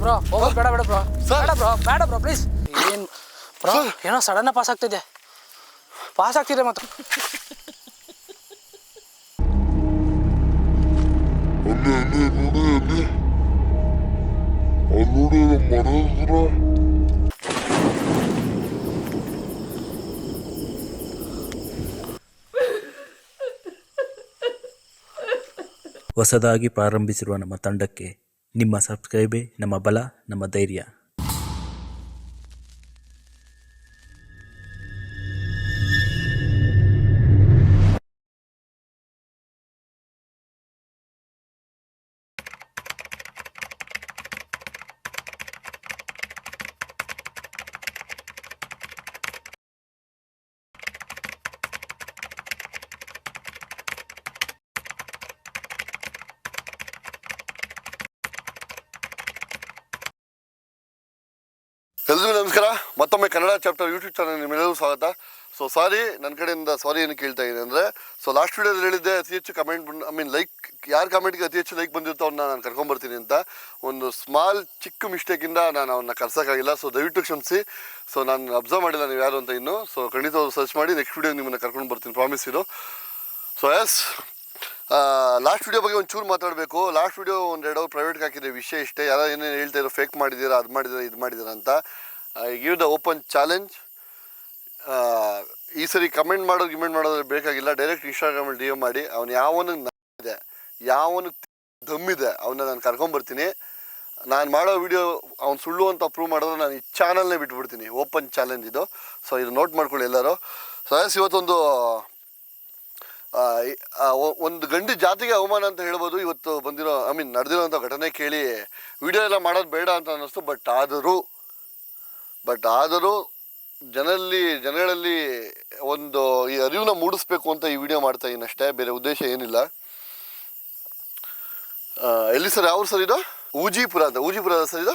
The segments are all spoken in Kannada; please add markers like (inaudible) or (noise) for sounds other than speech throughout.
ಬ್ರೋ ಹೋಗೋದು ಬೇಡ ಬೇಡ ಬ್ರೋ. ಬೇಡ ಬ್ರೋ ಬೇಡ ಬ್ರೋ ಪ್ಲೀಸ್ ಏನು ಬ್ರೋ ಏನೋ ಸಡನ್ನ ಪಾಸ್ ಆಗ್ತಿದೆ. ಪಾಸ್ ಆಗ್ತಿದೆ ಮತ್ತು ಹೊಸದಾಗಿ ಪ್ರಾರಂಭಿಸಿರುವ ನಮ್ಮ ತಂಡಕ್ಕೆ ನಿಮ್ಮ ಸಬ್ಸ್ಕ್ರೈಬೇ ನಮ್ಮ ಬಲ ನಮ್ಮ ಧೈರ್ಯ ಎಲ್ರಿಗೂ ನಮಸ್ಕಾರ. ಮತ್ತೊಮ್ಮೆ ಕನ್ನಡ ಚಾಪ್ಟರ್ ಯೂಟ್ಯೂಬ್ ಚಾನಲ್ ನಿಮ್ಮೆಲ್ಲರಿಗೂ ಸ್ವಾಗತ. ಸೊ ಸಾರಿ ನನ್ನ ಕಡೆಯಿಂದ ಸಾರಿ ಏನು ಕೇಳ್ತಾ ಇದ್ದೀನಿ ಅಂದರೆ ಸೊ ಲಾಸ್ಟ್ ವೀಡಿಯೋದಲ್ಲಿ ಹೇಳಿದ್ದೆ ಅತಿ ಹೆಚ್ಚು ಕಮೆಂಟ್ ಬಂದು ಐ ಮೀನ್ ಲೈಕ್ ಯಾರ ಕಮೆಂಟ್ಗೆ ಅತಿ ಹೆಚ್ಚು ಲೈಕ್ ಬಂದಿರುತ್ತೋ ಅವ್ನ ನಾನು ಕರ್ಕೊಂಬರ್ತೀನಿ ಅಂತ. ಒಂದು ಸ್ಮಾಲ್ ಚಿಕ್ಕ ಮಿಸ್ಟೇಕಿಂದ ನಾನು ಅವನ್ನ ಕರ್ಸೋಕ್ಕಾಗಿಲ್ಲ. ಸೊ ದಯವಿಟ್ಟು ಕ್ಷಮಿಸಿ. ಸೊ ನಾನು ಅಬ್ಸರ್ವ್ ಮಾಡಿಲ್ಲ ನೀವು ಯಾರು ಅಂತ ಇನ್ನು. ಸೊ ಖಂಡಿತ ಸರ್ಚ್ ಮಾಡಿ ನೆಕ್ಸ್ಟ್ ವೀಡಿಯೋ ನಿಮ್ಮನ್ನು ಕರ್ಕೊಂಡು ಬರ್ತೀನಿ. ಪ್ರಾಮಿಸ್ ಇದು ಸೊ ಎಸ್ ಲಾಸ್ಟ್ ವಿಡಿಯೋ ಬಗ್ಗೆ ಒಂದು ಚೂರು ಮಾತಾಡಬೇಕು. ಲಾಸ್ಟ್ ವಿಡಿಯೋ ಒಂದು ಎರಡು ಅವ್ರು ಪ್ರೈವೇಟ್ಗೆ ಹಾಕಿದೆ ವಿಷಯ ಇಷ್ಟೇ. ಯಾರೋ ಏನೇನು ಹೇಳ್ತಾ ಇರೋ ಫೇಕ್ ಮಾಡಿದ್ದೀರಾ, ಅದು ಮಾಡಿದ್ದೀರಾ, ಇದು ಮಾಡಿದ್ದೀರಾ ಅಂತ. ಗಿವ್ ದ ಓಪನ್ ಚಾಲೆಂಜ್ ಈ ಸರಿ ಕಮೆಂಟ್ ಮಾಡೋದು ಗಿಮೆಂಟ್ ಮಾಡೋದು ಬೇಕಾಗಿಲ್ಲ. ಡೈರೆಕ್ಟ್ ಇನ್ಸ್ಟಾಗ್ರಾಮಲ್ಲಿ ಡಿ ಎಂ ಮಾಡಿ, ಅವ್ನು ಯಾವನಿಗೆ ಇದೆ ಯಾವನಿಗೆ ದಮ್ಮಿದೆ ಅವನ್ನ ನಾನು ಕರ್ಕೊಂಬರ್ತೀನಿ. ನಾನು ಮಾಡೋ ವಿಡಿಯೋ ಅವ್ನು ಸುಳ್ಳು ಅಂತ ಪ್ರೂವ್ ಮಾಡಿದ್ರೆ ನಾನು ಈ ಚಾನಲ್ನೇ ಬಿಟ್ಬಿಡ್ತೀನಿ. ಓಪನ್ ಚಾಲೆಂಜ್ ಇದು. ಸೊ ಇದು ನೋಟ್ ಮಾಡ್ಕೊಳ್ಳಿ ಎಲ್ಲರೂ. ಸೊ ಇವತ್ತೊಂದು ಒಂದು ಗಂಡು ಜಾತಿಗೆ ಅವಮಾನ ಅಂತ ಹೇಳ್ಬೋದು. ಇವತ್ತು ಬಂದಿರೋ ಐ ಮೀನ್ ನಡೆದಿರೋಂಥ ಘಟನೆ ಕೇಳಿ ವಿಡಿಯೋ ಎಲ್ಲ ಮಾಡೋದು ಬೇಡ ಅಂತ ಅನ್ನಿಸ್ತು. ಬಟ್ ಆದರೂ ಬಟ್ ಆದರೂ ಜನರಲ್ಲಿ ಜನಗಳಲ್ಲಿ ಒಂದು ಈ ಅರಿವನ್ನ ಮೂಡಿಸ್ಬೇಕು ಅಂತ ಈ ವಿಡಿಯೋ ಮಾಡ್ತಾ ಇದ್ದೀನಿ ಅಷ್ಟೇ. ಬೇರೆ ಉದ್ದೇಶ ಏನಿಲ್ಲ. ಎಲ್ಲಿ ಸರ್? ಯಾವ ಸರ್ ಇದು? ಊಜಿಪುರ ಅಂತ. ಊಜಿಪುರ ಸರ್ ಇದು?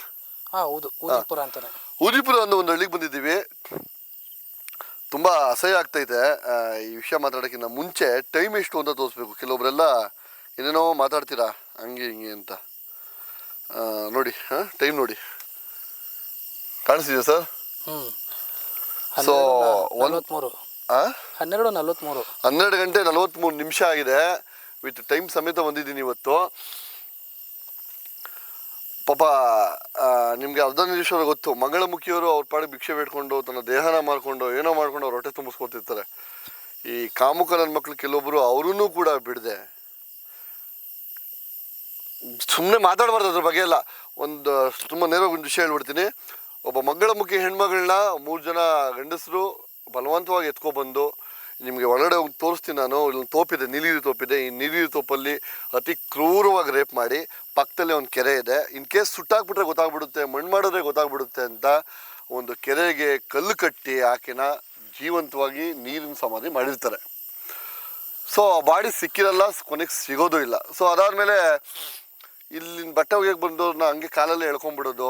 ಹಾಂ ಹೌದು ಊಜಿಪುರ ಅಂತಾನೆ. ಊಜಿಪುರ ಅನ್ನೋ ಒಂದು ಹಳ್ಳಿಗೆ ಬಂದಿದ್ದೀವಿ. ತುಂಬ ಅಸಹ್ಯ ಆಗ್ತೈತೆ. ಈ ವಿಷಯ ಮಾತಾಡೋಕ್ಕಿಂತ ಮುಂಚೆ ಟೈಮ್ ಎಷ್ಟು ಅಂತ ತೋರಿಸ್ಬೇಕು. ಕೆಲವೊಬ್ಬರೆಲ್ಲ ಏನೇನೋ ಮಾತಾಡ್ತೀರಾ ಹಂಗೆ ಹಿಂಗೆ ಅಂತ. ನೋಡಿ ಹಾಂ ಟೈಮ್ ನೋಡಿ. ಕಾಣಿಸ್ತಿದೆ ಸರ್? ಹ್ಞೂ ಸೊ ನಲ್ವತ್ಮೂರು. ಹನ್ನೆರಡು ನಲ್ವತ್ಮೂರು. ಹನ್ನೆರಡು ಗಂಟೆ ನಲವತ್ತ್ಮೂರು ನಿಮಿಷ ಆಗಿದೆ. ವಿತ್ ಟೈಮ್ ಸಮೇತ ಬಂದಿದ್ದೀನಿ ಇವತ್ತು. ಪಾಪ ನಿಮಗೆ ಅರ್ಧನೇಶ್ವರ ಗೊತ್ತು, ಮಂಗಳಮುಖಿಯವರು ಅವ್ರ ಪಾಡಿಗೆ ಭಿಕ್ಷೆ ಬೇಡ್ಕೊಂಡು, ತನ್ನ ದೇಹನ ಮಾಡ್ಕೊಂಡು, ಏನೋ ಮಾಡ್ಕೊಂಡು ಅವ್ರ ಹೊಟ್ಟೆ ತುಂಬಿಸ್ಕೊತಿರ್ತಾರೆ. ಈ ಕಾಮುಕ ನನ್ನ ಮಕ್ಳು ಕೆಲವೊಬ್ಬರು ಅವರೂ ಕೂಡ ಬಿಡದೆ. ಸುಮ್ಮನೆ ಮಾತಾಡಬಾರ್ದು ಅದ್ರ ಬಗ್ಗೆ ಎಲ್ಲ. ಒಂದು, ತುಂಬ ನೇರವಾಗಿ ಒಂದು ವಿಷಯ ಹೇಳ್ಬಿಡ್ತೀನಿ. ಒಬ್ಬ ಮಂಗಳಮುಖಿ ಹೆಣ್ಮಗಳನ್ನ ಮೂರು ಜನ ಗಂಡಸರು ಬಲವಂತವಾಗಿ ಎತ್ಕೊಬಂದು, ನಿಮಗೆ ಒಳಗಡೆ ಹೋಗಿ ತೋರಿಸ್ತೀನಿ ನಾನು, ಇಲ್ಲೊಂದು ತೋಪಿದೆ ನೀಲಿರಿ ತೋಪಿದೆ. ಈ ನೀಲಿರಿ ತೋಪಲ್ಲಿ ಅತಿ ಕ್ರೂರವಾಗಿ ರೇಪ್ ಮಾಡಿ ಪಕ್ಕದಲ್ಲಿ ಒಂದು ಕೆರೆ ಇದೆ. ಇನ್ ಕೇಸ್ ಸುಟ್ಟಾಕ್ಬಿಟ್ರೆ ಗೊತ್ತಾಗ್ಬಿಡುತ್ತೆ, ಮಣ್ಣು ಮಾಡಿದ್ರೆ ಗೊತ್ತಾಗ್ಬಿಡುತ್ತೆ ಅಂತ ಒಂದು ಕೆರೆಗೆ ಕಲ್ಲು ಕಟ್ಟಿ ಆಕೆನ ಜೀವಂತವಾಗಿ ನೀರಿನ ಸಮಾಧಿ ಮಾಡಿರ್ತಾರೆ. ಸೊ ಬಾಡಿ ಸಿಕ್ಕಿರಲ್ಲ ಕೊನೆಗೆ ಸಿಗೋದು ಇಲ್ಲ. ಸೊ ಅದಾದಮೇಲೆ ಇಲ್ಲಿನ ಬಟ್ಟೆ ಒಗೆಯಕ್ಕೆ ಬಂದವ್ರನ್ನ ಹಂಗೆ ಕಾಲಲ್ಲೇ ಎಳ್ಕೊಂಡ್ಬಿಡೋದು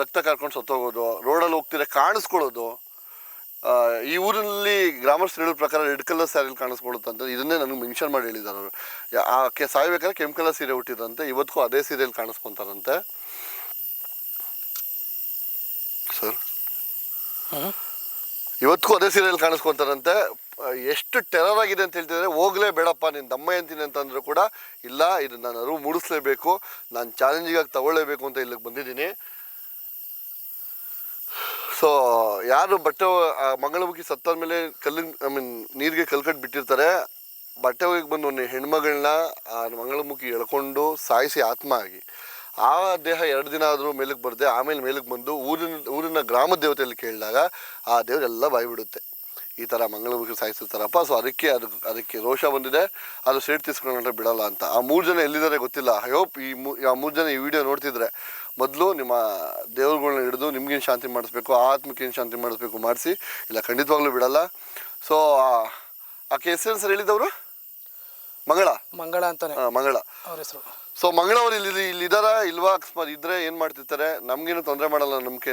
ರಕ್ತ ಕರ್ಕೊಂಡು ಸತ್ತೋಗೋದು ರೋಡಲ್ಲಿ ಹೋಗ್ತಿದ್ರೆ ಕಾಣಿಸ್ಕೊಳ್ಳೋದು. ಈ ಊರಿನಲ್ಲಿ ಗ್ರಾಮಸ್ಥರು ಹೇಳೋ ಪ್ರಕಾರ ರೆಡ್ ಕಲರ್ ಸ್ಯಾರಿಲಿ ಕಾಣಿಸ್ಕೊಳ್ಳುತ್ತೆ ಅಂತ ಇದನ್ನೇ ನನಗೆ ಮೆನ್ಷನ್ ಮಾಡಿ ಹೇಳಿದ್ದಾರೆ ಅವರು. ಆಕೆ ಸಾಯ್ಬೇಕಾದ್ರೆ ಕೆಂಪು ಕಲರ್ ಸೀರೆ ಹುಟ್ಟಿದಂತೆ ಇವತ್ತಿಗೂ ಅದೇ ಸೀರೆಯಲ್ಲಿ ಕಾಣಿಸ್ಕೊಂತಾರಂತೆ. ಸರ್? ಇವತ್ತಿಗೂ ಅದೇ ಸೀರೆಯಲ್ಲಿ ಕಾಣಿಸ್ಕೊಂತಾರಂತೆ. ಎಷ್ಟು ಟೆರರ್ ಆಗಿದೆ ಅಂತ ಹೇಳ್ತಿದ್ರೆ ಹೋಗ್ಲೇ ಬೇಡಪ್ಪ ನಿನ್ನ ದಮ್ಮ ಅಂತೀನಿ ಅಂತಂದ್ರು ಕೂಡ ಇಲ್ಲ ಇದು ನಾನು ಅರಿವು ಮೂಡಿಸ್ಲೇಬೇಕು ನಾನು ಚಾಲೆಂಜಿಗಾಗಿ ತಗೊಳ್ಳೇಬೇಕು ಅಂತ ಇಲ್ಲಿಗೆ ಬಂದಿದ್ದೀನಿ. ಸೊ ಯಾರು ಬಟ್ಟೆ ಮಂಗಳಮುಖಿ ಸತ್ತಾದ ಮೇಲೆ ಕಲ್ಲಿನ ಐ ಮೀನ್ ನೀರಿಗೆ ಕಲ್ಕಟ್ಟು ಬಿಟ್ಟಿರ್ತಾರೆ. ಬಟ್ಟೆ ಹೋಗಿ ಬಂದು ಒಂದು ಹೆಣ್ಮಗಳನ್ನ ಆ, ಮಂಗಳಮುಖಿ ಎಳ್ಕೊಂಡು ಸಾಯಿಸಿ ಆತ್ಮ ಆಗಿ. ಆ ದೇಹ ಎರಡು ದಿನ ಆದರೂ ಮೇಲಕ್ಕೆ ಬರದೆ, ಆಮೇಲೆ ಮೇಲಕ್ಕೆ ಬಂದು ಊರಿನ ಊರಿನ ಗ್ರಾಮ ದೇವತೆಯಲ್ಲಿ ಕೇಳಿದಾಗ ಆ ದೇವರೆಲ್ಲ ಬಾಯ್ಬಿಡುತ್ತೆ. ಈ ಥರ ಮಂಗಳಮುಖಿ ಸಾಯಿಸಿರ್ತಾರಪ್ಪ ಸೊ ಅದಕ್ಕೆ ಅದಕ್ಕೆ ಅದಕ್ಕೆ ರೋಷ ಬಂದಿದೆ. ಅದು ಸೇಟ್ ತಿಸ್ಕೊಂಡ್ರೆ ಬಿಡಲ್ಲ ಅಂತ. ಆ ಮೂರು ಜನ ಎಲ್ಲಿದ್ದಾರೆ ಗೊತ್ತಿಲ್ಲ. ಐ ಹೋಪ್ ಈ ಮೂ ಆ ಮೂರು ಜನ ಈ ವಿಡಿಯೋ ನೋಡ್ತಿದ್ರೆ ಮೊದಲು ನಿಮ್ಮ ದೇವ್ರುಗಳ್ನ ಹಿಡಿದು ನಿಮ್ಗೇನು ಶಾಂತಿ ಮಾಡಿಸ್ಬೇಕು ಆತ್ಮಕ್ಕೇನು ಶಾಂತಿ ಮಾಡಿಸ್ಬೇಕು ಮಾಡಿಸಿ ಇಲ್ಲ ಖಂಡಿತವಾಗ್ಲೂ ಬಿಡಲ್ಲ. ಸೊ ಆಕೆ ಹೆಸರು ಸರ್ ಹೇಳಿದವರು? ಮಂಗಳ? ಮಂಗಳ ಅಂತಾನೆ. ಮಂಗಳ. ಅವ್ರ ಹೆಸರು. ಸೊ ಮಂಗಳವರು ಇಲ್ಲಿ ಇಲ್ಲಿ ಇದಾರ? ಇಲ್ವಾ? ಅಕಸ್ಮಾತ್ ಇದ್ರೆ ಏನು ಮಾಡ್ತಿರ್ತಾರೆ? ನಮಗೇನು ತೊಂದರೆ ಮಾಡಲ್ಲ ನಂಬಿಕೆ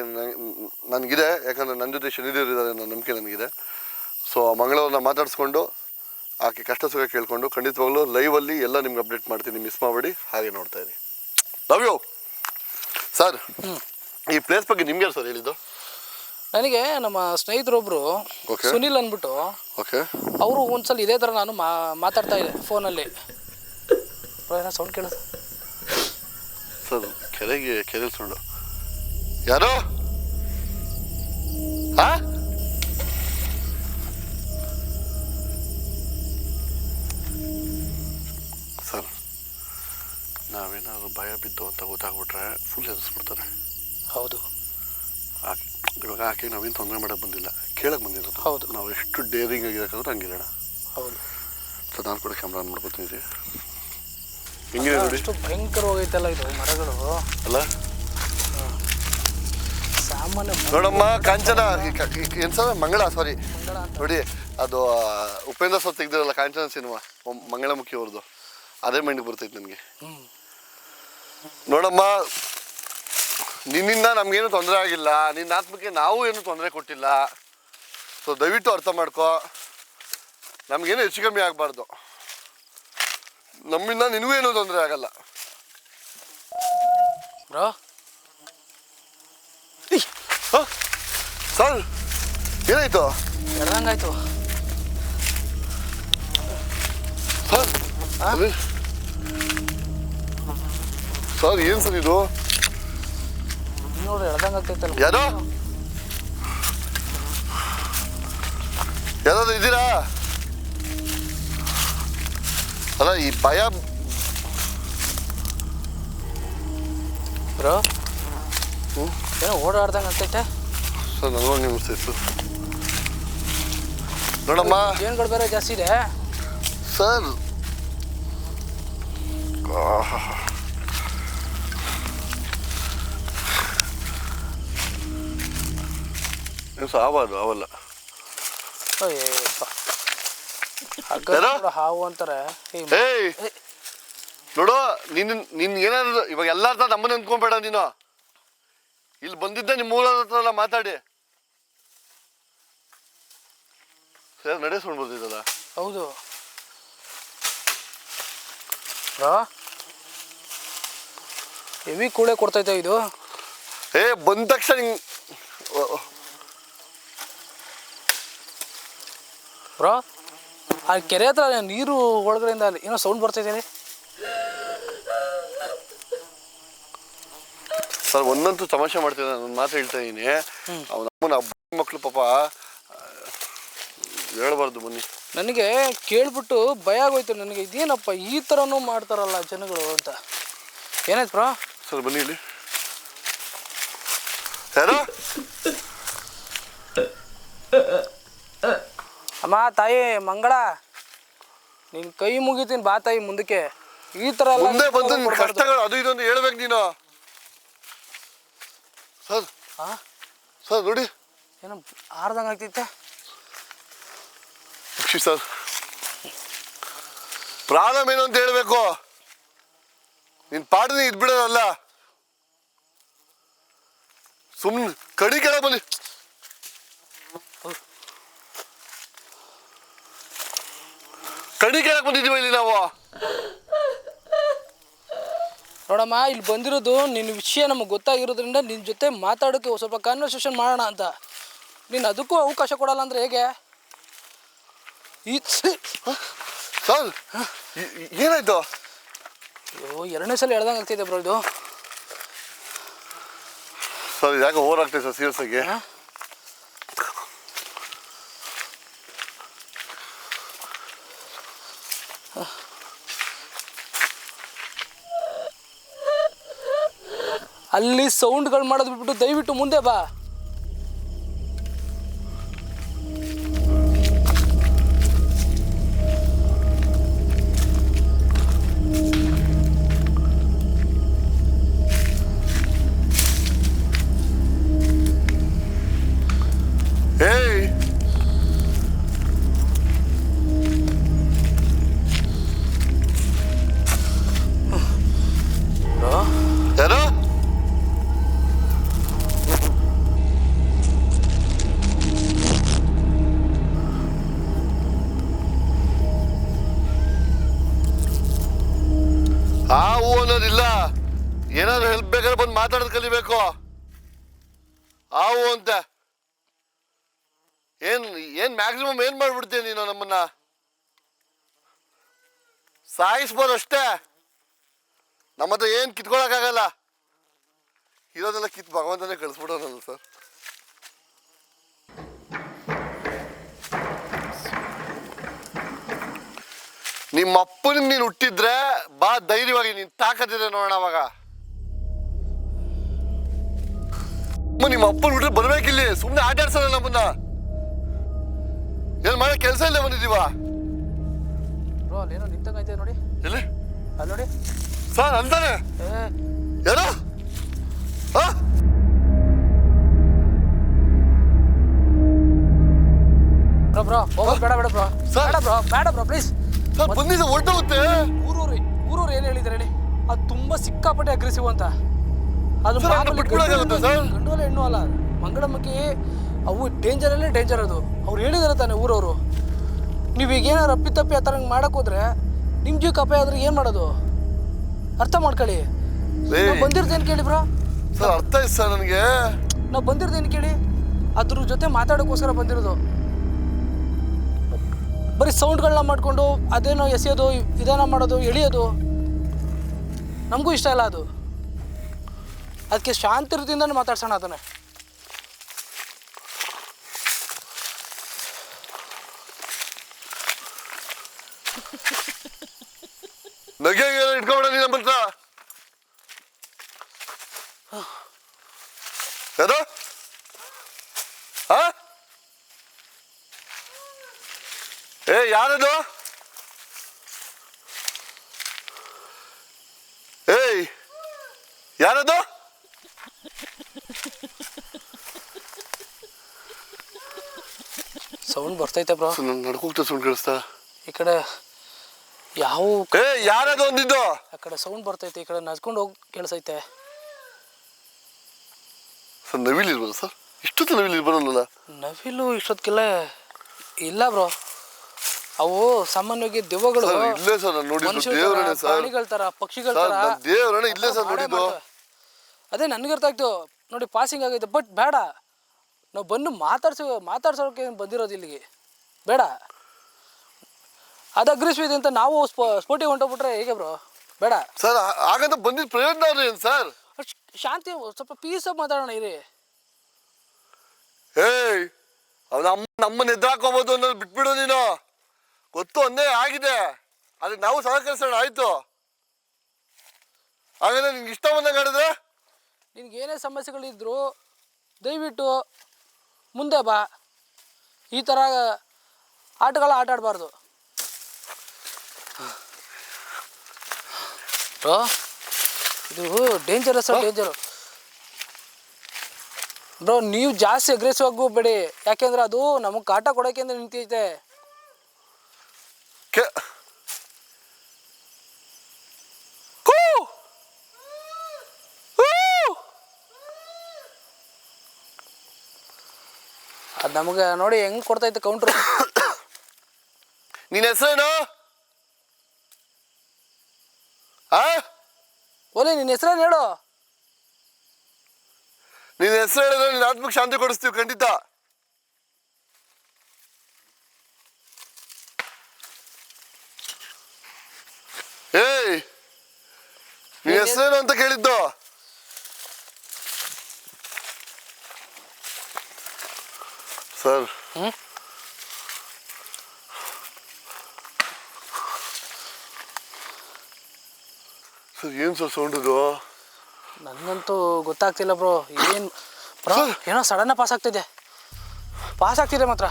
ನನಗಿದೆ. ಯಾಕಂದ್ರೆ ನನ್ನ ಜೊತೆ ಶನಿದೇವರು ಇದ್ದಾರೆ ಅನ್ನೋ ನಂಬಿಕೆ ನನಗಿದೆ. ಸೊ ಮಂಗಳವ್ರನ್ನ ಮಾತಾಡಿಸ್ಕೊಂಡು ಆಕೆ ಕಷ್ಟ ಸುಖ ಕೇಳಿಕೊಂಡು ಖಂಡಿತವಾಗ್ಲೂ ಲೈವಲ್ಲಿ ಎಲ್ಲ ನಿಮ್ಗೆ ಅಪ್ಡೇಟ್ ಮಾಡ್ತೀನಿ ಮಿಸ್ ಮಾಡಬೇಡಿ ಹಾಗೆ ನೋಡ್ತಾ ಇರಿ. ಲವ್ ಯು ಸರ್ ಈ ಪ್ಲೇಸ್ ಬಗ್ಗೆ ನಿಮ್ಗೆ ಸರ್ ಹೇಳಿದ್ದು? ನನಗೆ ನಮ್ಮ ಸ್ನೇಹಿತರೊಬ್ರು. ಸುನಿಲ್ ಅಂದ್ಬಿಟ್ಟು ಓಕೆ ಅವರು ಒಂದ್ಸಲ ಇದೇ ಥರ ನಾನು ಮಾ ಮಾತಾಡ್ತಾ ಇದ್ದೆ ಫೋನಲ್ಲಿ. ಸೌಂಡ್ ಕೇಳ ಸರ್ ಕೆರೆಗೆ ಕೆರೆ ಸುಳ್ಳು. ಯಾರು? ಹಾ? ನಾವೇನಾದ್ರು ಭಯ ಬಿದ್ದು ಅಂತ ಗೊತ್ತಾಗ್ಬಿಟ್ರೆ ಫುಲ್ ಹೆದರ್ಸ್ಬಿಡ್ತಾರೆ. ಹೌದು. ಇವಾಗ ಆಕೆ ನಾವೇನು ತೊಂದರೆ ಮಾಡೋಕ್ಕೆ ಬಂದಿಲ್ಲ. ಕೇಳಕ್ಕೆ ಬಂದಿರೋದು ಹೌದು. ನಾವು ಎಷ್ಟು ಡೇರಿಂಗ್ ಆಗಿರೋಕ್ಕಾದ್ರೆ ಹಂಗಿರೋಣ. ಹೌದು. ಸೊ ನಾನು ಕೂಡ ಕ್ಯಾಮ್ರಾ ಆನ್ ಮಾಡ್ಕೊತೀನಿ ಹಿಂಗಿದೆ ನೋಡಿ? ಅಷ್ಟು ಭಯಂಕರವಾಗೈತಲ್ಲ ಇದು ಮರಗಳು. ಅಲ್ಲ? ಸಾಮಾನ್ಯ ನೋಡಮ್ಮ ಕಾಂಚನ ಏನು ಸರ್? ಮಂಗಳ ಸಾರಿ ನೋಡಿ ಅದು ಉಪೇಂದ್ರ ಸರ್ ತೆಗ್ದಿರಲ್ಲ ಕಾಂಚನ ಸಿನಿಮಾ ಮಂಗಳಮುಖಿ ಅವ್ರದ್ದು ಅದೇ ಮೈಂಡ್ಗೆ ಬರ್ತೈತೆ ನನಗೆ. ನೋಡಮ್ಮ ನಿನ್ನಿಂದ ನಮಗೇನು ತೊಂದರೆ ಆಗಿಲ್ಲ. ನಿನ್ನ ಆತ್ಮಕ್ಕೆ ನಾವು ಏನು ತೊಂದರೆ ಕೊಟ್ಟಿಲ್ಲ. ಸೊ ದಯವಿಟ್ಟು ಅರ್ಥ ಮಾಡ್ಕೋ. ನಮಗೇನು ಹೆಚ್ಚು ಕಮ್ಮಿ ಆಗಬಾರ್ದು. ನಮ್ಮಿಂದ ನಿನಗೂ ಏನೂ ತೊಂದರೆ ಆಗಲ್ಲ. ಬ್ರೋ? ಹ? ಸರ್ ಏನಾಯ್ತು? ಎಡ್ದಂಗಾಯ್ತು ಸರ್. ಸರ್ ಏನ್ ಸರ್ ಇದು? ಎಡ್ದಂಗಾಗ್ತೈತಲ್ಲ ಯಾರು? ಯಾರಾದ್ರೂ ಇದ್ದೀರಾ? ಅಲ್ಲ ಈ ಭಯ ಬ್ರೋ ಏನೋ ಓಡಾಡ್ದಂಗೆ ಆಗ್ತೈತೆ? ಸರ್ ನನಗೂ ಸರ್. ನೋಡಮ್ಮ. ಜೇನುಗಳು ಬೇರೆ ಜಾಸ್ತಿ ಇದೆ. ಸರ್. ಆವಾದು ಅವಲ್ಲ. ಅಯ್ಯಪ್ಪ ಹಗ್ಗ ಹಾವು ಅಂತಾರೆ. ಏ, ಏಯ್! ನೋಡು ನಿನ್ನ ನಿನ್ ಏನಾದ್ರು ಇವಾಗ ಎಲ್ಲಾರ ಹತ್ರ ನಮ್ಮನ್ನ ಅಂದ್ಕೊಂಬೇಡ ನೀನು. ಇಲ್ಲಿ ಬಂದಿದ್ದೆ ನಿಮ್ಮ ಮೂಲ ಹತ್ರ ಎಲ್ಲ ಮಾತಾಡಿ. ಸರ್ ನಡೆಸ್ಕೊಂಡು ಬಂದಿದ್ದಲ್ಲ? ಹೌದು. ಬ್ರೋ ಹೆವಿ ಕೂಳೆ ಕೊಡ್ತೈತೆ ಇದು. ಏ ಬಂದ ತಕ್ಷಣ ಹಿಂಗ್ ಓ, ಓ, ಬ್ರೋ ಆ ಕೆರೆ ಹತ್ರ ನೀರು ಒಳಗಡೆಯಿಂದ ಅಲ್ಲಿ ಏನೋ ಸೌಂಡ್ ಬರ್ತಾ ಅಲ್ಲಿ. ಸರ್ ಒಂದಂತೂ ತಮಾಷೆ ಮಾಡ್ತೀನಿ ನಾನು ಮಾತು ಹೇಳ್ತಾ ಇದ್ದೀನಿ ಅವನ ಮಕ್ಕಳು ಪಾಪ ಹೇಳ್ಬಾರ್ದು ಬನ್ನಿ. ನನಗೆ ಕೇಳ್ಬಿಟ್ಟು ಭಯ ಆಗೋಯ್ತು. ನನಗೆ ಇದೇನಪ್ಪ ಈ ಥರನೂ ಮಾಡ್ತಾರಲ್ಲ ಜನಗಳು ಅಂತ. ಏನಾಯ್ತು ಬ್ರೋ? ಸರ್ ಬನ್ನಿ ಇಲ್ಲಿ. ಯಾರು? ಅಮ್ಮ ತಾಯಿ ಮಂಗಳ ನಿನ್ ಕೈ ಮುಗಿತೀನಿ ಬಾ ತಾಯಿ ಮುಂದಕ್ಕೆ. ಈ ತರ ಎಲ್ಲ ಮುಂದೆ ಬಂದು ನಿನ್. ಕಷ್ಟಗಳು ಅದು ಇದೊಂದು ಹೇಳ್ಬೇಕು ನೀನು. ಸರ್. ಆ? ಸರ್ ನೋಡಿ. ಏನೋ ಆರ್ದಂಗ್ ಆಗ್ತೈತೆ. ಸರ್. ಪ್ರಾಬ್ಲಮ್ ಏನು ಅಂತ ಹೇಳ್ಬೇಕು? ನಿನ್ ಪಾಡಿನ ಇದ್ಬಿಡೋದಲ್ಲ. ಸುಮ್ನೆ ಕಡಿ ಕೆಳ ಬನ್ನಿ. ಕಡಿ ಕೇಳಕ್ ಬಂದಿದ್ದೀವಿ ಇಲ್ಲಿ ನಾವು? ನೋಡಮ್ಮ ಇಲ್ಲಿ ಬಂದಿರೋದು ನಿನ್ನ ವಿಷಯ ನಮಗೆ ಗೊತ್ತಾಗಿರೋದ್ರಿಂದ ನಿನ್ನ ಜೊತೆ ಮಾತಾಡೋಕೆ ಸ್ವಲ್ಪ ಕಾನ್ವರ್ಸೇಷನ್ ಮಾಡೋಣ ಅಂತ. ನೀನು ಅದಕ್ಕೂ ಅವಕಾಶ ಕೊಡಲ್ಲ ಅಂದ್ರೆ ಹೇಗೆ? ಈ ಸರ್ ಏನಾಯ್ತು? ಅಯ್ಯೋ ಎರಡನೇ ಸಲ ಹೇಳ್ದಂಗೆ ಆಗ್ತಿದೆ ಬ್ರೋ ಇದು. ಸರ್ ಯಾಕೆ ಓವರ್ ಆಗ್ತೈತೆ ಸರ್ ಸೀರಿಯಸ್ ಆಗಿ? ಅಲ್ಲಿ ಸೌಂಡ್ಗಳು ಮಾಡೋದು ಬಿಟ್ಬಿಟ್ಟು ದಯವಿಟ್ಟು ಮುಂದೆ ಬಾ. ಸಾಯಿಸ್ಬೋದು ಅಷ್ಟೇ. ನಮ್ಮ ಹತ್ರ ಏನು ಕಿತ್ಕೊಳಕ್ಕಾಗಲ್ಲ. ಇರೋದೆಲ್ಲ ಕಿತ್ ಭಗವಂತನೇ ಕಳಿಸ್ಬಿಡೋನಲ್ಲ ಸರ್. ನಿಮ್ಮ ಅಪ್ಪನಿಗೆ ನೀನು ಹುಟ್ಟಿದ್ರೆ ಬಾ ಧೈರ್ಯವಾಗಿ, ನೀನು ತಾಕತ್ತಿದೆ ನೋಡೋಣ ಅವಾಗ. ನಿಮ್ಮ ಅಪ್ಪನ ಹುಟ್ಟಿದ್ರೆ ಬರ್ಬೇಕಿಲ್ಲಿ. ಸುಮ್ಮನೆ ಆಟ ಆಡ್ಸಲ್ಲ ನಮ್ಮನ್ನ. ಏನ್ ಮಾಡೋ ಕೆಲಸ ಇಲ್ಲ ಬಂದಿದೀವ ಬ್ರೋ ನಿಂತಂಗ ಐತೆ ನೋಡಿ. ಎಲ್ಲಿ? ಅಲ್ಲಿ ನೋಡಿ. ಸರ್ ಅಂತಾನೆ? ಏನೋ? ಹಾ ಬ್ರೋ ಬ್ರೋ ಹೋಗೋದು ಬೇಡ ಬೇಡ ಬ್ರೋ. ಸರ್. ಬೇಡ ಬ್ರೋ ಬೇಡ ಬ್ರೋ ಪ್ಲೀಸ್ ಸರ್ ಬಂದಿದ್ದೆ ಹೊರಟೋಗುತ್ತೆ ಊರೂರು ಊರೂರು ಏನು ಹೇಳಿದಾರೆ ಹೇಳಿ. ಅದು ತುಂಬ ಸಿಕ್ಕಾಪಟ್ಟೆ ಅಗ್ರೆಸಿವ್ ಅಂತ. ಅದು ಸರ್, ಅದನ್ನ ಮಾಮೂಲಿ ಗಂಡು ಸರ್? ಗಂಡು ಅಲ್ಲ ಹೆಣ್ಣು ಅಲ್ಲ. ಮಂಗಳಮ್ಮಕ್ಕೆ ಅವು ಡೇಂಜರಲ್ಲೇ ಡೇಂಜರ್ ಅದು. ಅವ್ರು ಹೇಳಿದಾರೆ ತಾನೆ ಊರವರು. ನೀವು ಈಗ ಏನಾರು ಅಪ್ಪಿತಪ್ಪಿ ಆ ಥರ ಹಂಗೆ ಮಾಡಕ್ಕೆ ಹೋದ್ರೆ ನಿಮ್ಮ ಜೀವಕ್ಕೆ ಅಪಾಯ ಆದ್ರೆ ಏನು ಮಾಡೋದು? ಅರ್ಥ ಮಾಡ್ಕೊಳ್ಳಿ. ಬಂದಿರೋದು ಏನು ಬಂದಿರೋದೇನು ಕೇಳಿ ಬ್ರೋ? ಸರ್ ಅರ್ಥ ಆಯ್ತು ಸರ್ ನನಗೆ. ನಾವು ಬಂದಿರೋದೇನು ಕೇಳಿ? ಅದ್ರ ಜೊತೆ ಮಾತಾಡೋಕ್ಕೋಸ್ಕರ ಬಂದಿರೋದು. ಬರೀ ಸೌಂಡ್ಗಳನ್ನ ಮಾಡಿಕೊಂಡು ಅದೇನೋ ಎಸೆಯೋದು ಇದೇನೋ ಮಾಡೋದು ಎಳಿಯೋದು. ನಮಗೂ ಇಷ್ಟ ಇಲ್ಲ ಅದು. ಅದಕ್ಕೆ ಶಾಂತಿ ರೀತಿಯಿಂದನೇ ಮಾತಾಡ್ಸೋಣ ಅದನ್ನೇ. ನಗೆ ಇಟ್ಕೊಬೇಡ ನೀನು ನಮ್ಮ ಹತ್ರ. ಯಾರು ಹಾ ಏ ಯಾರದು? ಏಯ್ ಯಾರದು? ಸೌಂಡ್ ಬರ್ತೈತೆ ಬ್ರೋ ನಡ್ಕೋಗ್ತಾ ಸೌಂಡ್ ಕೇಳಿಸ್ತಾ. ಈ ಕಡೆ ಯಾವ ಏ ಯಾರದು ಒಂದಿದ್ದು? ಆ ಕಡೆ ಸೌಂಡ್ ಬರ್ತೈತೆ ಈ ಕಡೆ ನಡ್ಕೊಂಡು ಹೋಗಿ ಕೇಳಿಸೈತೆ. ಸರ್ ನವಿಲ್ ಇರ್ಬೋದು ಸರ್. ಇಷ್ಟೊತ್ತು ನವಿಲ್ ಇರ್ಬರಲ್ಲ ನವಿಲು ಇಷ್ಟೊತ್ತಿಗೆಲ್ಲ ಇಲ್ಲ ಬ್ರೋ. ಅವು ಸಾಮಾನ್ಯವಾಗಿ ದೆವ್ವಗಳು. ಸರ್ ಇಲ್ಲೇ ಸರ್ ನಾನು ನೋಡಿದ್ದು ಮನುಷ್ಯರ ದೇವರೇ ಸರ್. ಪ್ರಾಣಿಗಳ ತರ ಪಕ್ಷಿಗಳ ಸರ್ ತರ ನಾನು ದೇವರೇ ಇಲ್ಲೇ ಸರ್ ಮಾಡೇ ನೋಡಿದ್ದು. ಮಾಡ್ತವೆ. ಅದೇ ನನಗೆ ಅರ್ಥ ಆಯ್ತು ನೋಡಿ ಪಾಸಿಂಗ್ ಆಗೈತೆ ಬಟ್ ಬೇಡ. ನಾವು ಬಂದು ಮಾತಾಡ್ಸೋ ಮಾತಾಡ್ಸೋಕೆ ಬಂದಿರೋದು ಇಲ್ಲಿಗೆ. ಬೇಡ. ಅದು ಅಗ್ರೆಸಿವ್ ಇದೆ ಅಂತ ನಾವು ಸ್ಪೋ ಸ್ಪೋಟಿಗೆ ಹೊಂಟೋಗ್ಬಿಟ್ರೆ ಹೇಗೆ ಬ್ರೋ ಬೇಡ. ಸರ್ ಹಾಗಂತ ಬಂದಿದ್ದ ಪ್ರಯೋಜನ ಏನು ಸರ್? ಅಷ್ಟ್ ಶಾಂತಿ ಸ್ವಲ್ಪ ಪೀಸಾಗಿ ಮಾತಾಡೋಣ ಇರಿ. ಏಯ್ ಅವ್ನ ಅಮ್ಮ ನಮ್ಮನ್ನ ಎದುರಾಕೋಬೋದು ಅನ್ನೋದು ಬಿಟ್ಬಿಡು ನೀನು. ಗೊತ್ತು ಒಂದೇ ಆಗಿದೆ. ಅದಕ್ಕೆ ನಾವು ಸಹಕರಿಸೋಣ ಆಯ್ತು. ಹಾಗಾದ್ರೆ ನಿನ್ಗೆ ಇಷ್ಟ ಬಂದಂಗೆ ಆಡಿದ್ರೆ? ನಿನ್ಗೆ ಏನೇ ಸಮಸ್ಯೆಗಳಿದ್ರು ದಯವಿಟ್ಟು ಮುಂದೆ ಬಾ. ಈ ಥರ ಆಟಗಳ ಆಟ ಆಡಬಾರ್ದು ಬ್ರೋ ಇದು ಡೇಂಜರಸ್ ಡೇಂಜರು ಬ್ರೋ ನೀವು ಜಾಸ್ತಿ ಅಗ್ರೆಸಿವ್ ಆಗಿ ಹೋಗ್ಬೇಡಿ. ಯಾಕೆಂದ್ರೆ ಅದು ನಮಗೆ ಕಾಟ ಕೊಡೋಕೆ ಅಂತ ನಿಂತೈತೆ! ಅದು ನಮಗೆ ನೋಡಿ ಹೆಂಗ್ ಕೊಡ್ತೈತೆ ಕೌಂಟ್ರು (coughs) ನಿನ್ನ ಹೆಸರೇನು? ಆ? ಓಲಿ ನಿನ್ನ ಹೆಸರೇನು ಹೇಳು? ನಿನ್ನ ಹೆಸರು ಹೇಳಿದ್ರೆ ನಿನ್ನ ಆತ್ಮಕ್ಕೆ ಶಾಂತಿ ಕೊಡಿಸ್ತೀವಿ ಖಂಡಿತ. ಏಯ್ ನಿನ್ನ ಹೆಸರೇನು ಅಂತ ಕೇಳಿದ್ದು? ಸರ್ ಹ್ಮ್? ಸರ್ ಏನು ಸರ್ ಸೌಂಡ್ ಇದು? ನನಗಂತೂ ಗೊತ್ತಾಗ್ತಿಲ್ಲ ಬ್ರೋ. ಏನು ಬ್ರೋ ಏನೋ ಸಡನ್ನಾಗಿ ಪಾಸ್ ಆಗ್ತಿದೆ. ಪಾಸ್ ಆಗ್ತಿದೆ ಮಾತ್ರ.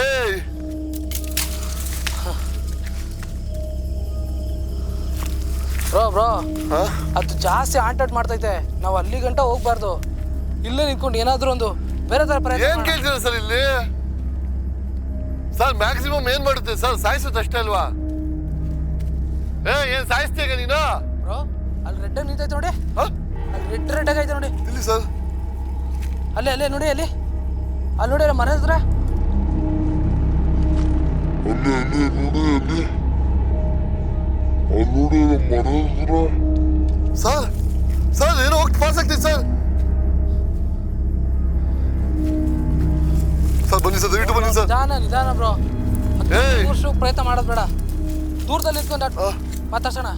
ಏಯ್! Bro bro. ಹಾ? ಅದು ಜಾಸ್ತಿ ಆಂಟಾಟ್ ಮಾಡ್ತೈತೆ. ನಾವು ಅಲ್ಲಿ ಗಂಟ ಹೋಗ್ಬಾರ್ದು. ಇಲ್ಲೇ ನಿಂತ್ಕೊಂಡು ಏನಾದರೂ ಒಂದು ಬೇರೆ ಥರ ಪ್ರಯತ್ನ ಏನು. ಕೇಳ್ತೀರಾ ಸರ್ ಇಲ್ಲಿ? ಸರ್ ಮ್ಯಾಕ್ಸಿಮಮ್ ಏನು ಮಾಡುತ್ತೆ? ಸರ್ ಸಾಯಿಸುತ್ತೆ ಅಷ್ಟೇ ಅಲ್ವಾ? ಏ ಏನ್ ಸಾಯಿಸ್ತೀಗ ನೀನು? ಬ್ರೋ ಅಲ್ಲಿ ರೆಡ್ ನಿಂತೈತೆ ನೋಡಿ? ಹ? ಅಲ್ಲಿ ರೆಡ್ ರೆಡ್ ಆಗೈತೆ ನೋಡಿ. ಇಲ್ಲಿ ಸರ್? ಅಲ್ಲೇ ಅಲ್ಲೇ ನೋಡಿ ಅಲ್ಲಿ. ಅಲ್ಲಿ ನೋಡಿ ಅಲ್ಲ ಮನೆ ಹತ್ರ. ಅಲ್ಲಿ ಅಲ್ಲಿ ನೋಡಿ ಅಲ್ಲಿ. ಅಲ್ಲಿ ನೋಡಿ ಮನೆ ಹತ್ರ. ಸರ್ ಸರ್ ಏನೋ ಹೋಗಿ ಪಾಸ್ ಸರ್. ಸರ್ ಬನ್ನಿ ಸರ್ ದಯವಿಟ್ಟು ಬನ್ನಿ ಸರ್. ನಿಧಾನ ನಿಧಾನ ಬ್ರೋ. ಏಯ್! ವರ್ಷ ಪ್ರಯತ್ನ ಮಾಡೋದು ಬೇಡ. ದೂರದಲ್ಲಿ ಆ. ಮಾತಾಡ್ಸೋಣ.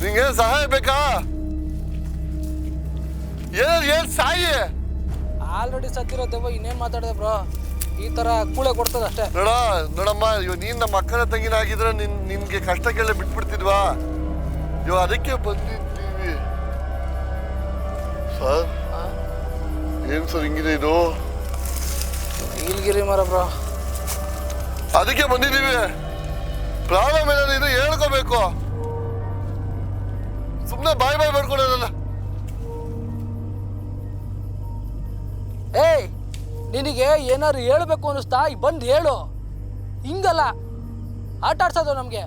ನಿಂಗೆ ಸಹಾಯ ಬೇಕಾ? ಏನ್ ಏನ್ ಸಾಯಿ? ಆಲ್ರೆಡಿ ಸತ್ತಿರೋ ದೆವ್ವ ಇನ್ನೇನ್ ಮಾತಾಡಿದೆ ಬ್ರೋ? ಈ ತರ ಕೂಳೆ ಕೊಡ್ತದ ಅಷ್ಟೇ. ನೋಡ ನೋಡಮ್ಮ ಇವ್ ನೀನ್ ನಮ್ಮ ಅಕ್ಕನ ತಂಗಿನ ಆಗಿದ್ರೆ ನಿನ್ ನಿನ್ಗೆ ಕಷ್ಟ ಕೇಳಿ ಬಿಟ್ಬಿಡ್ತಿದ್ವಾ? ಇವ ಅದಕ್ಕೆ ಬಂದಿದ್ದೀವಿ. ಸರ್? ಏನ್ ಸರ್ ಹಿಂಗಿದೆ ಇದು? ನೀಲಗಿರಿ ಮರ ಬ್ರೋ. ಅದಕ್ಕೆ ಬಂದಿದ್ದೀವಿ. ಪ್ರಾಬ್ಲಮ್ ಏನಾದ್ರು ಇದು ಹೇಳ್ಕೋಬೇಕು. ಸುಮ್ಮನೆ ಬಾಯ್ ಬಾಯ್ ಮಾಡ್ಕೊಳ್ಳೋದಲ್ಲ ಏಯ್ ನಿನಗೆ ಏನಾದ್ರು ಹೇಳ್ಬೇಕು ಅನ್ನಿಸ್ತಾ? ಬಂದು ಹೇಳು. ಹಿಂಗಲ್ಲ. ಆಟ ಆಡ್ಸೋದು ನಮಗೆ.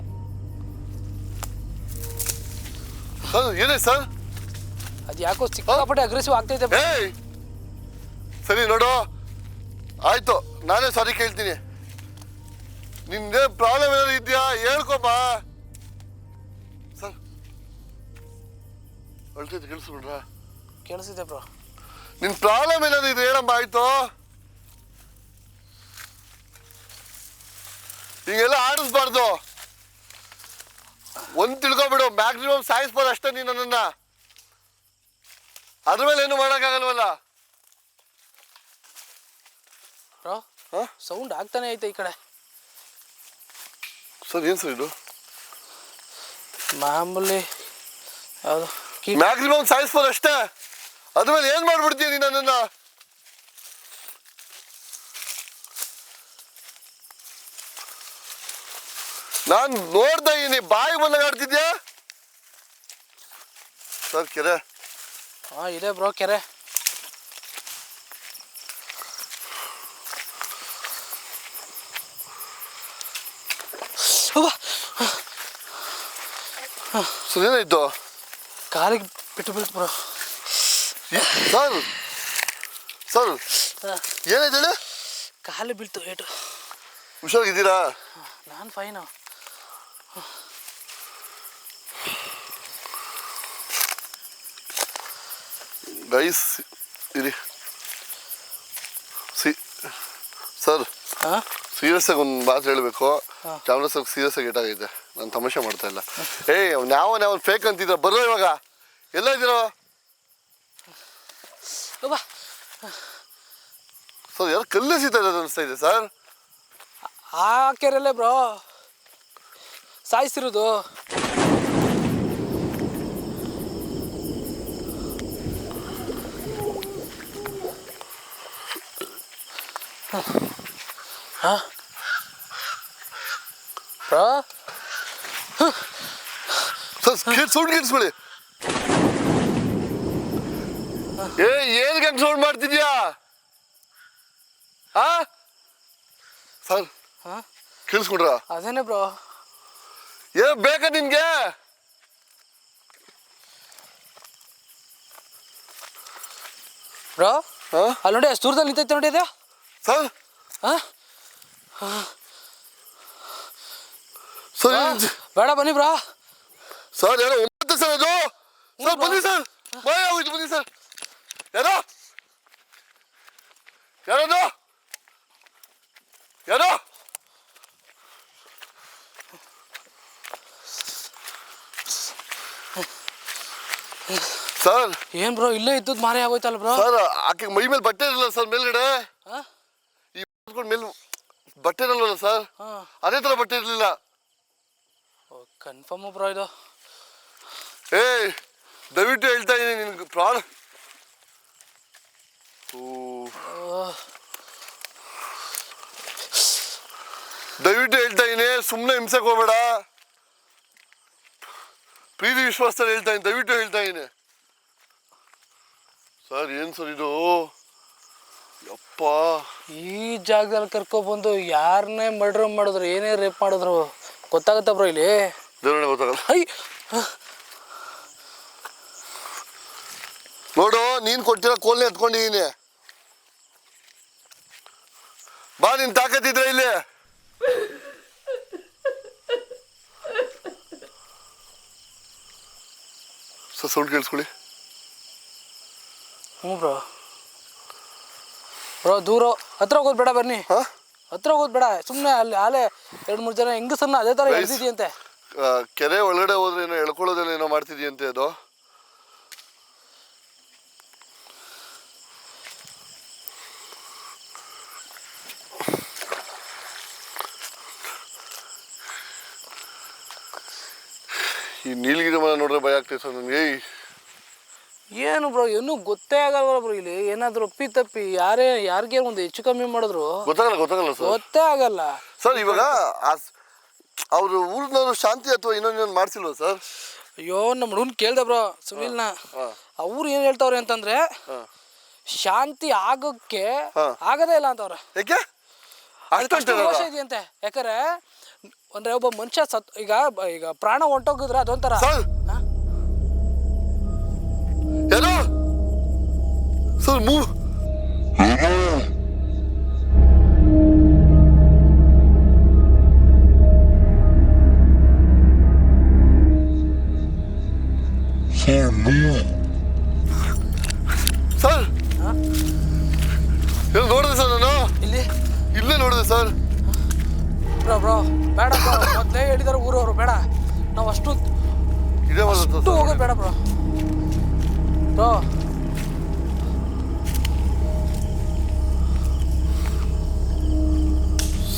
ಸರ್ ಏನೇ ಸರ್? ಅದು ಯಾಕೋ ಸಿಕ್ಕಾಪಟ್ಟೆ ಅಗ್ರೆಸಿವ್ ಆಗ್ತೈತೆ. ಏಯ್! ಸರಿ ನೋಡು. ಆಯ್ತು ನಾನೇ ಸರಿ ಕೇಳ್ತೀನಿ. ನಿಂದೇ ಪ್ರಾಬ್ಲಮ್ ಏನಾದ್ರು ಇದೆಯಾ? ಹೇಳ್ಕೊಪ್ಪ ಸರ್ ಅಳ್ತೈತೆ ಕೇಳಿಸ್ಕೊಂಡ್ರ ಕೇಳಿಸಿದೆ ಬ್ರೋ. ನಿನ್ ಪ್ರಾಬ್ಲಮ್ ಏನಾದ್ರು ಇದೆ ಹೇಳಮ್ಮ ಆಯ್ತು? ಹೀಗೆಲ್ಲ ಆಡಿಸ್ಬಾರ್ದು. ಒಂದ್ ತಿಳ್ಕೊಬಿಡು ಮ್ಯಾಕ್ಸಿಮಮ್ ಸಾಯಿಸ್ಬೋದು ಅಷ್ಟೇ ನೀನು ನನ್ನ. ಅದ್ರ ಮೇಲೆ ಏನು ಮಾಡೋಕ್ಕಾಗಲ್ವಲ್ಲ? ಬ್ರೋ ಹಾ? ಸೌಂಡ್ ಆಗ್ತಾನೆ ಐತೆ ಈ ಕಡೆ. ಸರ್ ಏನು ಸರ್ ಇದು? ಮಾಮೂಲಿ ಯಾವುದು ಕೀಟ ಮ್ಯಾಕ್ಸಿಮಮ್ ಸಾಯಿಸ್ಬೋದು ಅಷ್ಟೇ. ಅದ್ರ ಮೇಲೆ ಏನ್ ಮಾಡ್ಬಿಡ್ತೀಯ ನೀನು ನನ್ನನ್ನ? ನಾನು ನೋಡ್ದೆ ಇದೀನಿ ಬಾಯಿ ಬಂದಾಗ ಆಡ್ತಿದ್ಯಾ? ಸರ್ ಕೆರೆ. ಹಾಂ ಇದೆ ಬ್ರೋ ಕೆರೆ. ಸರ್ ಏನಾಯ್ತು ಕಾಲಿಗೆ ಬಿಟ್ಟು ಬೀಳ್ತು ಬ್ರೋ. ಸರ್ ಸರ್ ಏನಾಯ್ತು ಹೇಳಿ? ಕಾಲು ಬೀಳ್ತು ಏಟು ಹುಷಾರಾಗಿದ್ದೀರಾ? ನಾನು ಫೈನು ಗೈಸ್ ಇರಿ. ಸಿ ಸರ್ ಹಾಂ? ಸೀರಿಯಸ್ ಆಗಿ ಒಂದು ಮಾತು ಹೇಳಬೇಕು. ಕ್ಯಾಮ್ರಾ ಸ್ವಲ್ಪ ಸೀರಿಯಸ್ ಆಗಿ ಏಟಾಗೈತೆ ನಾನು ತಮಾಷೆ ಮಾಡ್ತಾ ಇಲ್ಲ. ಏಯ್ ಅವ್ನು ಯಾವ ಯಾವ ಫೇಕ್ ಅಂತಿದ್ರ ಬರೋ ಇವಾಗ. ಎಲ್ಲ ಇದ್ದೀರೋ? ಸರ್ ಯಾರು ಕಲ್ಲೆಸಿತಾ ಇರೋದು ಅನಿಸ್ತಾ ಇದೆ ಸರ್ ಆ ಕೆರೆಯಲ್ಲೇ ಬ್ರೋ ಸಾಯಿಸಿರೋದು. ಹಾಂ? ಬ್ರೋ? ಸೌಂಡ್ ಕೇಳಿಸ್ಕೊಳ್ಳಿ ಏ ಏನ್ ಗಂಗ್ ಸೌಂಡ್ ಮಾಡ್ತಿದ್ಯಾ? ಹಾ ಸರ್ ಕೇಳಿಸ್ಕೊಂಡ್ರ? ಅದೇನೆ ಬ್ರೋ. ಏ ಬೇಕಾ ನಿನ್ಗೆ? ಬ್ರೋ ಅಲ್ಲಿ ನೋಡಿ ಅಷ್ಟು ದೂರದಲ್ಲಿ ನಿಂತೈತೆ ನೋಡಿ ಅದು ಸರ್? ಹಾಂ? ಸರ್. ಬೇಡ ಬನ್ನಿ ಬ್ರೋ. ಸರ್ ಯಾರೋ ಒಂಬತ್ತು ಸರ್ ಅದು ಸರ್ ಬನ್ನಿ ಸರ್. ಬಾಯ್ ಆಗೋಯ್ತು ಬನ್ನಿ ಸರ್. ಯಾರೋ? ಯಾರದು? ಯಾರೋ? ಸರ್. ಏನು ಬ್ರೋ ಇಲ್ಲೇ ಇದ್ದಿದ್ದು ಮಾರಿ ಆಗೋಯ್ತಲ್ಲ ಬ್ರೋ? ಸರ್ ಆಕೆ ಮೈ ಮೇಲೆ ಬಟ್ಟೆ ಇರಲ್ಲ ಸರ್ ಮೇಲ್ಗಡೆ. ಈ ಮೇಲೆ ಬಟ್ಟೆ ಇರಲ್ವಲ್ಲ ಸರ್. ಹಾಂ. ಅದೇ ತರ ಬಟ್ಟೆ ಇರಲಿಲ್ಲ. ಕನ್ಫರ್ಮ್ ಬ್ರೋ ಇದು. ಏ ದಯವಿಟ್ಟು ಹೇಳ್ತಾ ಇದ್ದೀನಿ ನಿನ್ಗೆ ಪ್ರಾಣ. ದಯವಿಟ್ಟು ಹೇಳ್ತಾ ಇದ್ದೀನಿ ಸುಮ್ಮನೆ ಹಿಂಸೆ ಹೋಗ್ಬೇಡ. ಪ್ರೀತಿ ವಿಶ್ವಾಸದಲ್ಲಿ ಹೇಳ್ತಾ ಇದ್ದೀನಿ ದಯವಿಟ್ಟು ಹೇಳ್ತಾ ಇದ್ದೀನಿ ಸರ್ ಏನು ಸರ್ ಇದು? ಯಪ್ಪ. ಈ ಜಾಗದಲ್ಲಿ ಕರ್ಕೊಬಂದು ಯಾರನ್ನೇ ಮರ್ಡ್ರ್ ಮಾಡಿದ್ರು ಏನೇ ರೇಪ್ ಮಾಡಿದ್ರು ಗೊತ್ತಾಗುತ್ತಾ ಬ್ರೋ ಇಲ್ಲಿ? ದೇವರೇ ಗೊತ್ತಾಗಲ್ಲ ಐ ನೋಡು ನೀನು ಕೊಟ್ಟಿರೋ ಕೋಲ್ನೆ ಎತ್ಕೊಂಡಿದ್ದೀನಿ ಬಾ ನಿನ್ ತಾಕತ್ತಿದ್ರೆ ಇಲ್ಲಿ. ಸೌಂಡ್ ಕೇಳಿಸ್ಕೊಳ್ಳಿ. ಹ್ಞೂ ಬ್ರೋ. ಬ್ರೋ ದೂರ ಹತ್ರ ಹೋಗೋದು ಬೇಡ ಬನ್ನಿ ಹಾಂ? ಹತ್ರ ಹೋಗೋದು ಬೇಡ ಸುಮ್ಮನೆ ಅಲ್ಲಿ ಆಲೆ ಎರಡು ಮೂರು ಜನ ಹೆಂಗಸನ್ನ ಅದೇ ತರ Guys. ಕೆರೆ ಒಳಗಡೆ ಹೋದ್ರೆ ಏನೋ ಎಳ್ಕೊಳ್ಳೋದೆಲ್ಲ ಏನೋ ಮಾಡ್ತಿದ್ಯಂತೆ ಅದು? ಈ ನೀಲಗಿರಿ ಮರ ನೋಡ್ರೆ ಭಯ ಆಗ್ತೈತೆ ಸರ್ ನನಗೆ. ಏನು ಬ್ರೋ ಇನ್ನೂ ಗೊತ್ತೇ ಆಗಲ್ವಲ್ಲ ಬ್ರೋ ಇಲ್ಲಿ. ಏನಾದರೂ ಒಪ್ಪಿ ತಪ್ಪಿ ಯಾರೇ ಯಾರಿಗೆ ಒಂದು ಹೆಚ್ಚು ಕಮ್ಮಿ ಮಾಡಿದ್ರು? ಗೊತ್ತಾಗಲ್ಲ ಗೊತ್ತಾಗಲ್ಲ ಸರ್. ಗೊತ್ತೇ ಆಗಲ್ಲ. ಸರ್ ಇವಾಗ ಅವರು ಊರಿನವರು ಶಾಂತಿ ಅಥವಾ ಇನ್ನೊಂದೇನ್ ಮಾಡ್ಸಿಲ್ವ ಸರ್? ಅಯ್ಯೋ ನಮ್ಮ ಹುಡುಗನ್ ಕೇಳ್ದೆ ಬ್ರೋ ಸುನಿಲ್ನ. ಅವ್ರು ಏನ್ ಹೇಳ್ತಾವ್ರೆ ಅಂತಂದ್ರೆ ಶಾಂತಿ ಆಗೋಕ್ಕೆ. ಆಗದೇ ಇಲ್ಲ ಅಂತವ್ರೆ. ಯಾಕೆ? ರೋಷ ಇದೆಯಂತೆ. ಯಾಕಂದ್ರೆ ಅಂದ್ರೆ ಒಬ್ಬ ಮನುಷ್ಯ ಸತ್ ಈಗ ಬ- ಈಗ ಪ್ರಾಣ ಹೊಂಟೋಗಿದ್ರೆ ಅದೊಂಥರ. ಸರ್? ಏನೋ ಸರ್ ಮೂವ್ ಸರ್. ಹಾ? ನೋಡಿದೆ ಸರ್ ನಾನು? ಇಲ್ಲಿ? ಇಲ್ಲೇ ನೋಡಿದೆ ಸರ್. ಬ್ರೋ ಬ್ರೋ ಬೇಡ ಬ್ರೋ. ಮೊದಲೇ ಹೇಳಿದಾರೆ ಊರವರು ಬೇಡ. ನಾವು ಅಷ್ಟು ಇದೇ ಅಷ್ಟು ಹೋಗೋದು ಬೇಡ ಬ್ರೋ. ಬ್ರೋ.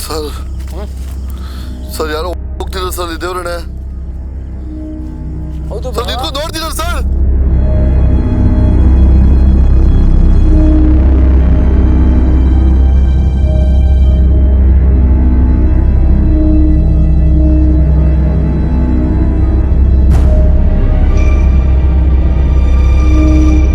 ಸರ್. ಸರ್ ಯಾರೋ ಹೋಗ್ತಿಲ್ಲ ಸರ್ ಈ ದೇವ್ರಣ್ಣೆ ಹೌದು ಸರ್ ಬ್ರೋ ನಿಂತ್ಕೊಂಡು ನೋಡ್ತಿದ್ದಾರೆ ಸರ್